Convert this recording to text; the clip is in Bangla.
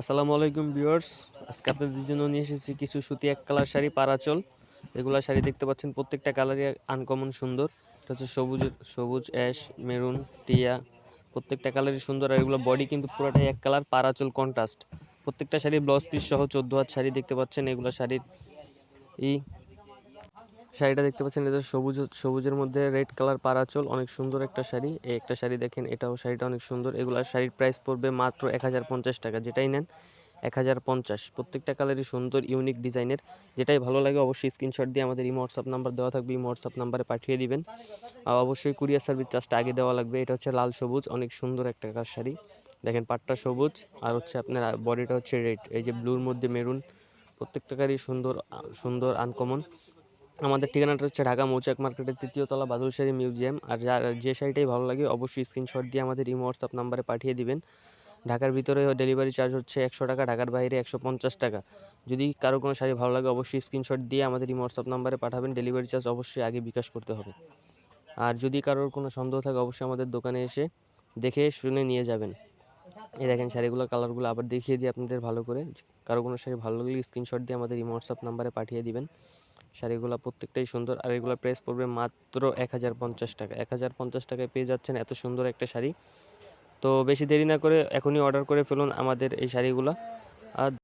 আসসালামু আলাইকুম ভিউয়ার্স। আজকে আপনাদের জন্য নিয়ে এসেছি কিছু সুতি এক কালার শাড়ি, পারাচল। এগুলা শাড়ি দেখতে পাচ্ছেন, প্রত্যেকটা কালারই আনকমন সুন্দর। এটা হচ্ছে সবুজ সবুজ, অ্যাশ, মেরুন, টিয়া, প্রত্যেকটা কালারই সুন্দর। আর এগুলো বডি কিন্তু পুরোটাই এক কালার, পারাচল কন্ট্রাস্ট প্রত্যেকটা শাড়ি ব্লাউজ পিস সহ চোদ্দ হাত শাড়ি দেখতে পাচ্ছেন। এগুলো শাড়ির ই শাড়িটা দেখতে পাচ্ছেন, এটা সবুজ, সবুজের মধ্যে রেড কালার পারাচল, অনেক সুন্দর একটা শাড়ি। এই একটা শাড়ি দেখেন, এটাও শাড়িটা অনেক সুন্দর। এগুলো শাড়ির প্রাইস পড়বে মাত্র এক হাজার পঞ্চাশ টাকা, যেটাই নেন এক হাজার পঞ্চাশ। প্রত্যেকটা কালারই সুন্দর ইউনিক ডিজাইনের যেটাই ভালো লাগে অবশ্যই স্ক্রিনশট দিয়ে আমাদের ইমো হোয়াটসঅ্যাপ নাম্বার দেওয়া থাকবে, ইমো হোয়াটসঅ্যাপ নাম্বারে পাঠিয়ে দিবেন। আর অবশ্যই কুরিয়ার সার্ভিস চার্জটা আগে দেওয়া লাগবে, এটা হচ্ছে লাল সবুজ, অনেক সুন্দর একটা কাজ শাড়ি। দেখেন পাটটা সবুজ, আর হচ্ছে আপনার বডিটা হচ্ছে রেড এই যে ব্লুর মধ্যে মেরুন প্রত্যেকটা কারই সুন্দর সুন্দর আনকমন আমাদের ঠিকানাটা হচ্ছে ঢাকা মৌচাক মার্কেটের তৃতীয় তলা বাদুরশাহী মিউজিয়াম। আর যার যে শাড়িটাই ভালো লাগে, অবশ্যই স্ক্রিনশট দিয়ে আমাদের ইমো হোয়াটসঅ্যাপ নাম্বারে পাঠিয়ে দিবেন। ঢাকার ভিতরে ডেলিভারি চার্জ হচ্ছে একশো টাকা, ঢাকার বাইরে একশো পঞ্চাশ টাকা। যদি কারও কোনো শাড়ি ভালো লাগে, অবশ্যই স্ক্রিনশট দিয়ে আমাদের ইমো হোয়াটসঅ্যাপ নাম্বারে পাঠাবেন। ডেলিভারি চার্জ অবশ্যই আগে বিকাশ করতে হবে। আর যদি কারোর কোনো সন্দেহ থাকে, অবশ্যই আমাদের দোকানে এসে দেখে শুনে নিয়ে যাবেন। এই দেখেন শাড়িগুলোর কালারগুলো আবার দেখিয়ে দিই আপনাদের ভালো করে। কারও কোনো শাড়ি ভালো লাগলে স্ক্রিনশট দিয়ে আমাদের ইমো হোয়াটসঅ্যাপ নাম্বারে পাঠিয়ে দিবেন। শাড়িগুলো প্রত্যেকটাই সুন্দর, আর এগুলো প্রাইস পড়বে মাত্র এক হাজার পঞ্চাশ টাকা। এক হাজার পঞ্চাশ টাকায় পেয়ে যাচ্ছেন এত সুন্দর একটা শাড়ি। তো বেশি দেরি না করে এখনই অর্ডার করে ফেলুন আমাদের এই শাড়িগুলো। আর